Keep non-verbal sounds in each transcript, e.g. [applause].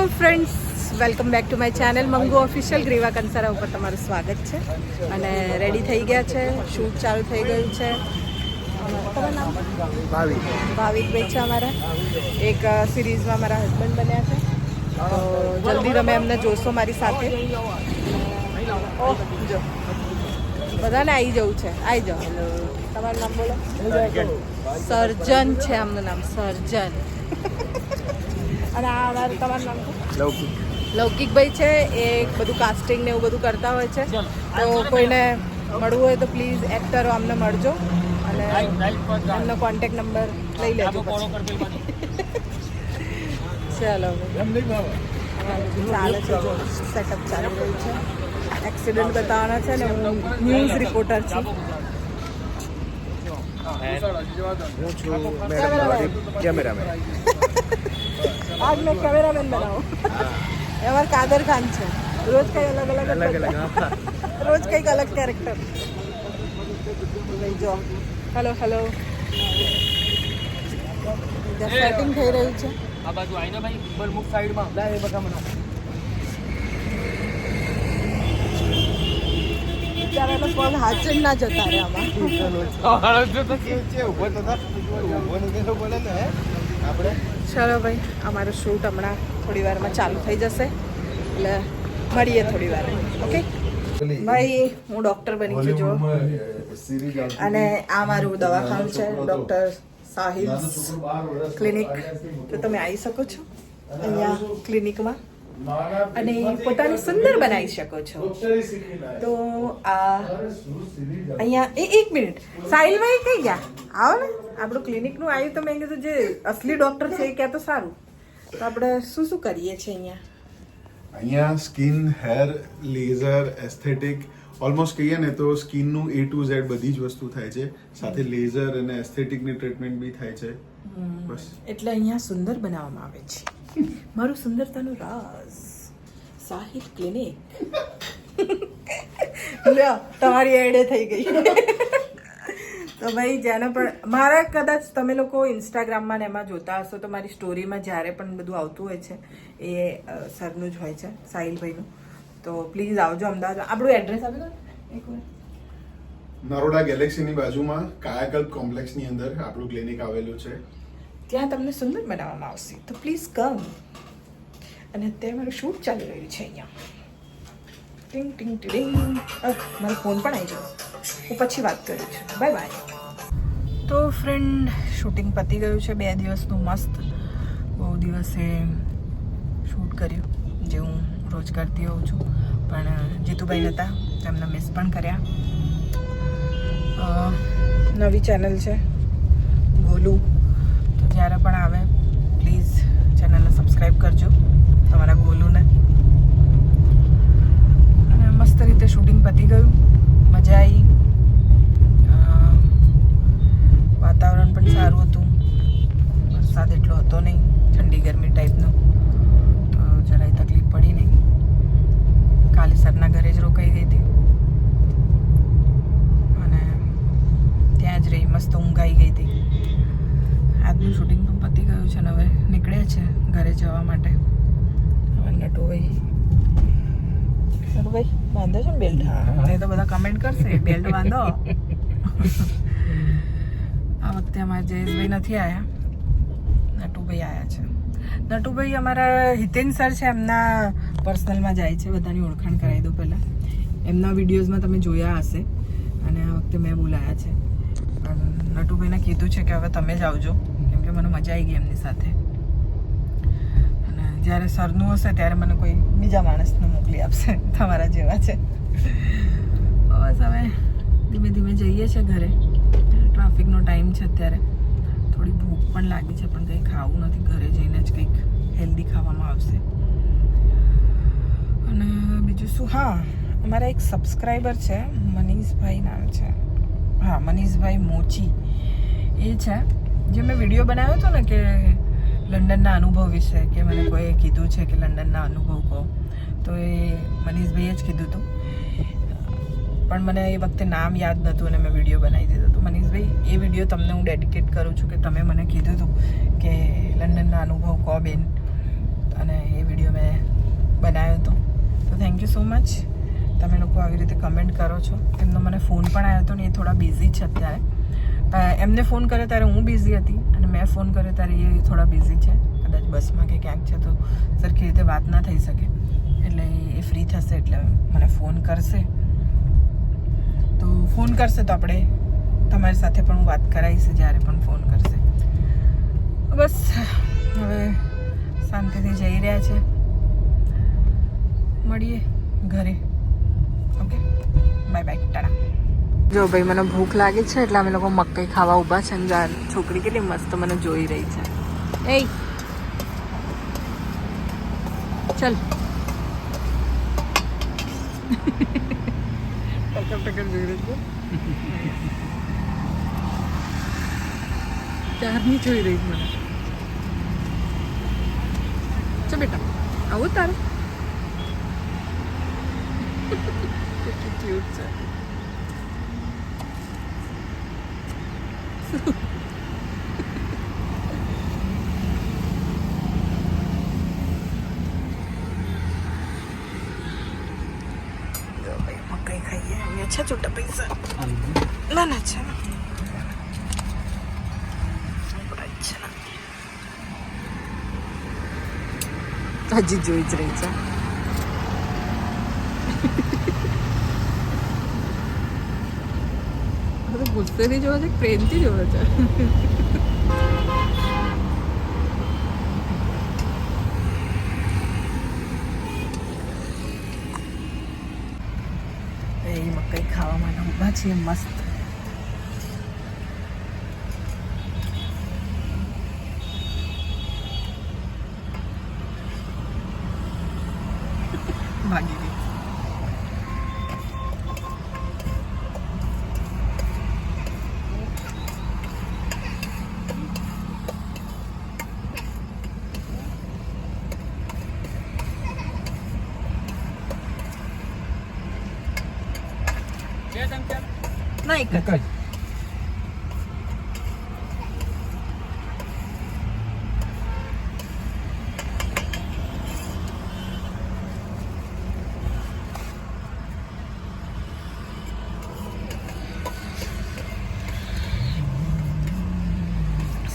Hello friends welcome back to my channel Mangu official Griva Kansara ઉપર તમારું સ્વાગત છે. અને રેડી થઈ ગયા છે. શૂટ ચાલુ થઈ ગયું છે. ભાવિક. ભાવિકભાઈ છે અમારા. એક સિરીઝમાં મારા હસબન્ડ બન્યા છે. તો જલ્દી તમે એમને જોશો મારી સાથે. જો. બધાને આવી જવું છે. આવી જાઓ. તમારું નામ બોલો. સર્જન છે એમનું નામ. સર્જન અને આ અમારું તમારું નામ લૌકિક. લૌકિકભાઈ છે એ બધું કાસ્ટિંગ ને એવું બધું કરતા હોય છે. તો કોઈને મળવું હોય તો પ્લીઝ એક્ટરો અમને મળજો. અને એમનો કોન્ટેક નંબર લઈ લેજો ચાલો. ચાલે છે સેટઅપ ચાલી રહ્યું છે. એક્સિડન્ટ બતાવવાના છે ને હું ન્યૂઝ રિપોર્ટર છું. હું છું મેડમ કેમેરામેન [laughs] આજ મેં કેમેરામેન બનાવો એમાં કાદર ખાન છે. રોજ કઈ અલગ અલગ અલગ અલગ. રોજ કંઈક અલગ કેરેક્ટર જો. હેલો હેલો સેટિંગ થઈ રહ્યું છે. આ બાજુ આવીને ભાઈ ઉપર મુખ સાઈડમાં લાય એ બકા મને પગ હાથ જ ના જતા રહે આમાં. ચલો ભાઈ, અમારું શૂટ હમણાં થોડી વારમાં ચાલુ થઈ જશે. એટલે મળીએ થોડી વાર. ઓકે? ભાઈ, હું ડૉક્ટર બની છું, જો. અને આ મારું દવાખાનું છે, ડૉક્ટર સાહિલ ક્લિનિક. તો તમે આવી શકો છો અહીંયા ક્લિનિકમાં. અને પોતાને સુંદર બનાવી શકો છો. તો આ અહીંયા એ એક મિનિટ. સાહિલભાઈ કઈ ગયા? આવો ને. આપણું ક્લિનિકનું આવ્યું તો મેં કીધું જે અસલી ડૉક્ટર છે એ ક્યાં તો સારું. તો આપણે શું શું કરીએ છીએ અહીંયા? અહીંયા skin hair laser aesthetic almost કહીએ ને તો સ્કિનનું એ ટુ ઝેડ બધી જ વસ્તુ થાય છે. સાથે લેઝર અને એસ્થેટિકની ટ્રીટમેન્ટ બી થાય છે. બસ. એટલે અહીંયા સુંદર બનાવવામાં આવે છે. મારું સુંદરતાનું રાસ સાહિલ ક્લિનિક લ્યો તમારી એડે થઈ ગઈ તો ભાઈ જેને પણ મારા કદાચ તમે લોકો ઇન્સ્ટાગ્રામમાં ને એમાં જોતા હશો તો મારી સ્ટોરીમાં જ્યારે પણ બધું આવતું હોય છે એ સરનું જ હોય છે સાહિલભાઈનું તો પ્લીઝ આવજો અમદાવાદ આપણું એડ્રેસ આપી દો એક વાર નરોડા ગેલેક્સીની બાજુમાં કાયાકલ્પ કોમ્પ્લેક્સની અંદર આપણું ક્લિનિક આવેલું છે ત્યાં તમને સુંદર બનાવવામાં આવશે. તો પ્લીઝ કમ અને અત્યારે મારું શૂટ ચાલી રહ્યું છે અહીંયા. ટિંગ ટિંગ ટિંગ. મારો ફોન પણ આવી ગયો. હું પછી વાત કરું છું. બાય બાય તો ફ્રેન્ડ શૂટિંગ પતી ગયું છે બે દિવસનું મસ્ત. બહુ દિવસે શૂટ કર્યું, જે હું રોજ કરતી હોઉં છું. પણ જીતુભાઈ હતા તેમને મિસ પણ કર્યા. નવી ચેનલ છે ગોલું તો જ્યારે પણ આવે પ્લીઝ ચેનલને સબસ્ક્રાઈબ કરજો તમારા ગોલુને અને મસ્ત રીતે શૂટિંગ પતી ગયું મજા આવી અ, વાતાવરણ પણ સારું હતું વરસાદ એટલો હતો નહીં ઠંડી ગરમી ટાઈપનો તો જરાય તકલીફ પડી નહીં કાલે સરના ઘરે જ રોકાઈ ગઈ હતી અને ત્યાં જ રહી મસ્ત ઊંઘ આવી ગઈ હતી આજનું શૂટિંગ પણ પતી ગયું છે ને હવે નીકળે છે ઘરે જવા માટે. નટુભાઈ. નટુભાઈ બાંધો છો ને બેલ્ટ? એ તો બધા કમેન્ટ કરશે. બેલ્ટ બાંધો [laughs] આ વખતે અમારા જયેશભાઈ નથી આવ્યા નટુભાઈ આવ્યા છે. નટુભાઈ અમારા હિતેન સર છે એમના પર્સનલમાં જાય છે. બધાની ઓળખાણ કરાવી દો પહેલાં. એમના વિડીયોઝમાં તમે જોયા હશે. અને આ વખતે મેં બોલાયા છે. પણ નટુભાઈને કીધું છે કે હવે તમે જ આવજો. કેમ કે મને મજા આવી ગઈ એમની સાથે. જ્યારે સરનું હશે ત્યારે મને કોઈ બીજા માણસને મોકલી આપશે. તમારા જેવા છે. બસ હવે ધીમે ધીમે જઈએ છીએ ઘરે. ટ્રાફિકનો ટાઈમ છે અત્યારે. થોડી ભૂખ પણ લાગી છે, પણ કંઈ ખાવું નથી. ઘરે જઈને જ કંઈક હેલ્ધી ખાવામાં આવશે. અને બીજું શું? હા, અમારા એક સબસ્ક્રાઈબર છે, મનીષભાઈ નામ છે. હા, મનીષભાઈ મોચી. એ છે. જે મેં વીડિયો બનાવ્યો હતો ને કે લંડનના અનુભવ વિશે કે મને કોઈએ કીધું છે કે લંડનના અનુભવ કહો. તો એ મનીષભાઈએ જ કીધું હતું પણ મને એ વખતે નામ યાદ નહોતું અને મેં વીડિયો બનાવી દીધો હતો. મનીષભાઈ, એ વીડિયો તમને હું ડેડિકેટ કરું છું કે તમે મને કીધું હતું કે લંડનના અનુભવ કહો બેન. અને એ વીડિયો મેં બનાવ્યો હતો. તો થેન્ક યુ સો મચ તમે લોકો આવી રીતે કમેન્ટ કરો છો. એમનો મને ફોન પણ આવ્યો હતો ને એ થોડા બિઝી છે અત્યારે. એમને ફોન કર્યો ત્યારે હું બિઝી હતી અને મેં ફોન કર્યો ત્યારે એ થોડા બિઝી છે. કદાચ બસમાં કે ક્યાંક છે તો સરખી રીતે વાત ના થઈ શકે. એટલે એ ફ્રી થશે એટલે મને ફોન કરશે. તો ફોન કરશે તો આપણે તમારી સાથે પણ હું વાત કરાવીશ જ્યારે પણ ફોન કરશે. બસ, હવે શાંતિથી જઈ રહ્યા છે. મળીએ ઘરે. ઓકે? બાય બાય ટાટા. જો ભાઈ મને ભૂખ લાગી છે એટલે અમે લોકો મકાઈ ખાવા ઊભા છે અને છોકરી કેટલી મસ્ત મને જોઈ રહી છે. એ ચલ. ટકર ટકર જોઈ રહી છે. ત્યારની જોઈ રહી મને. ચલ બેટા આવું તારું. કેટલી ક્યુટ છે. જો ભાઈ મકાઈ ખાઈએ અહીંયા છે છૂટા પૈસા ના ના છે ના છે ના હજી જોઈ જ રહી છે હવે ગુસ્સેથી જોવે છે કે પ્રેમથી જોવે છે એ મકાઈ ખાવા માટે ઊભા છીએ મસ્ત એક જ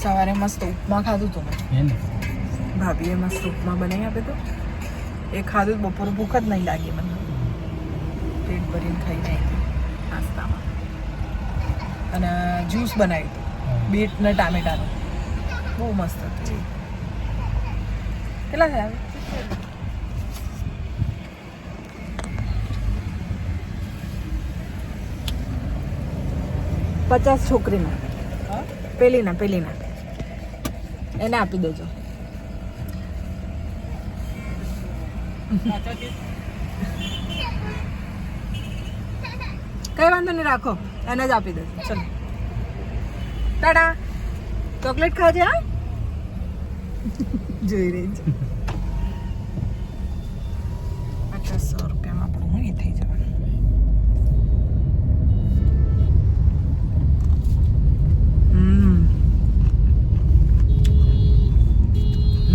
સવારે મસ્ત ઉપમા ખાધું હતું મેં. ભાભીએ મસ્ત ઉપમા બનાવી આપ્યો તો. એ ખાધું બપોરે ભૂખ જ નહીં લાગી મને. પેટ ભરીને ખાઈ નાખી નાસ્તામાં. અને જ્યુસ બનાવ્યું હતું. બીટ ને ટામેટાનું. બહુ મસ્ત હતું. કેટલા થયા? પચાસ છોકરીના. પેલીના પેલીના. એને આપી દેજો. કઈ વાંધો નહીં રાખો. એને જ આપી દેજો ચલો. ટાટા. ચોકલેટ ખાજે હા? જોઈ રહી છે. સો રૂપિયામાં આપણું એ થઈ જવાનું.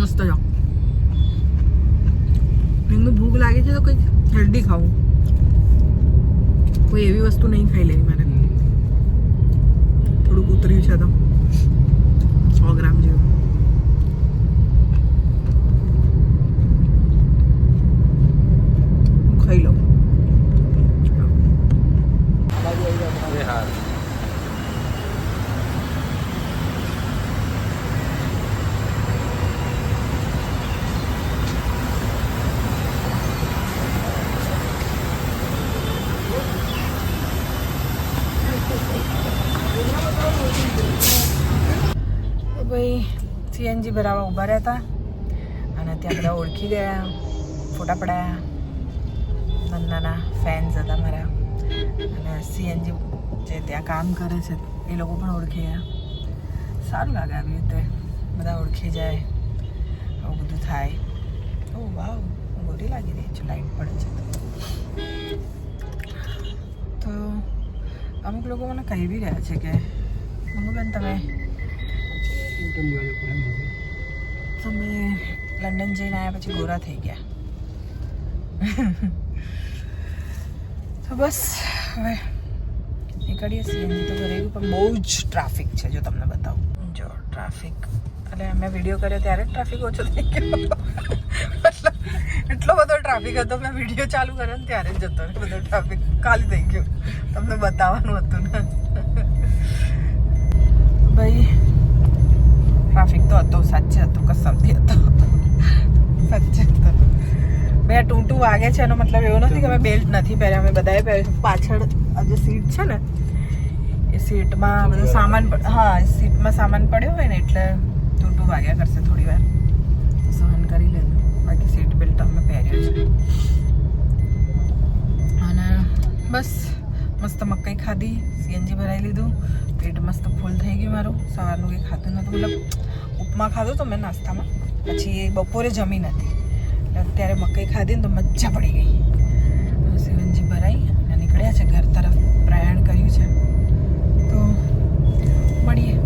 મસ્ત જો. એમને ભૂખ લાગે છે તો કંઈક હેલ્ધી ખાવું. કોઈ એવી વસ્તુ નહીં ખાઈ લેવી મારે. થોડુંક ઉતર્યું છે તો સો ગ્રામ જેવું ખાઈ લઉં તો ભાઈ સીએનજી ભરાવા ઊભા રહેતા અને ત્યાં બધા ઓળખી ગયા, ફોટા પડાયા. નાના નાના ફેન્સ હતા મારા. અને સીએનજી જે ત્યાં કામ કરે છે, એ લોકો પણ ઓળખી ગયા. સારું લાગે આવી રીતે બધા ઓળખી જાય, આવું બધું થાય. ઓ, વાવ ગોરી લાગી રહી છે, લાઈટ પડે છે તો. અમુક લોકો મને કહી બી રહ્યા છે કે મમ્મીબેન તમે તમે લંડન જઈને આવ્યા પછી ગોરા થઈ ગયા. તો બસ, હવે નીકળીએ સીએનજી તો ઘરે પણ બહુ જ ટ્રાફિક છે, જો તમને બતાવું. જો, ટ્રાફિક. એટલે અમે વીડિયો કર્યો ત્યારે જ ટ્રાફિક ઓછો થઈ ગયો. એટલો બધો ટ્રાફિક હતો મેં વીડિયો ચાલુ કર્યો ને ત્યારે જ જતો બધો ટ્રાફિક ખાલી થઈ ગયો. તમને બતાવવાનું હતું ને. ભાઈ ટ્રાફિક તો હતો સાચે હતો કસમથી હતો. સાચે હતો. બે ટૂંટું વાગે છે એનો મતલબ એવો નથી કે અમે બેલ્ટ નથી પહેર્યા અમે બધાએ પહેર્યું પાછળ આ જે સીટ છે ને એ સીટમાં બધો સામાન હા સીટમાં સામાન પડ્યો હોય ને એટલે ટૂંટું વાગ્યા કરશે થોડી વાર. સહન કરી લેજો. બાકી સીટ બેલ્ટ અમે પહેર્યો છે. અને બસ મસ્ત મકાઈ ખાધી સીએનજી ભરાઈ લીધું. પેટ મસ્ત ફૂલ થઈ ગયું મારું. સવારનું કંઈ ખાતું નહોતું. મતલબ ઉપમા ખાધો તો મેં નાસ્તામાં. પછી બપોરે જમી નથી. અત્યારે મકાઈ ખાધી ને તો મજા પડી ગઈ. સેવનજી ભરાઈ અને નીકળ્યા છે ઘર તરફ. પ્રયાણ કર્યું છે. તો મળીએ.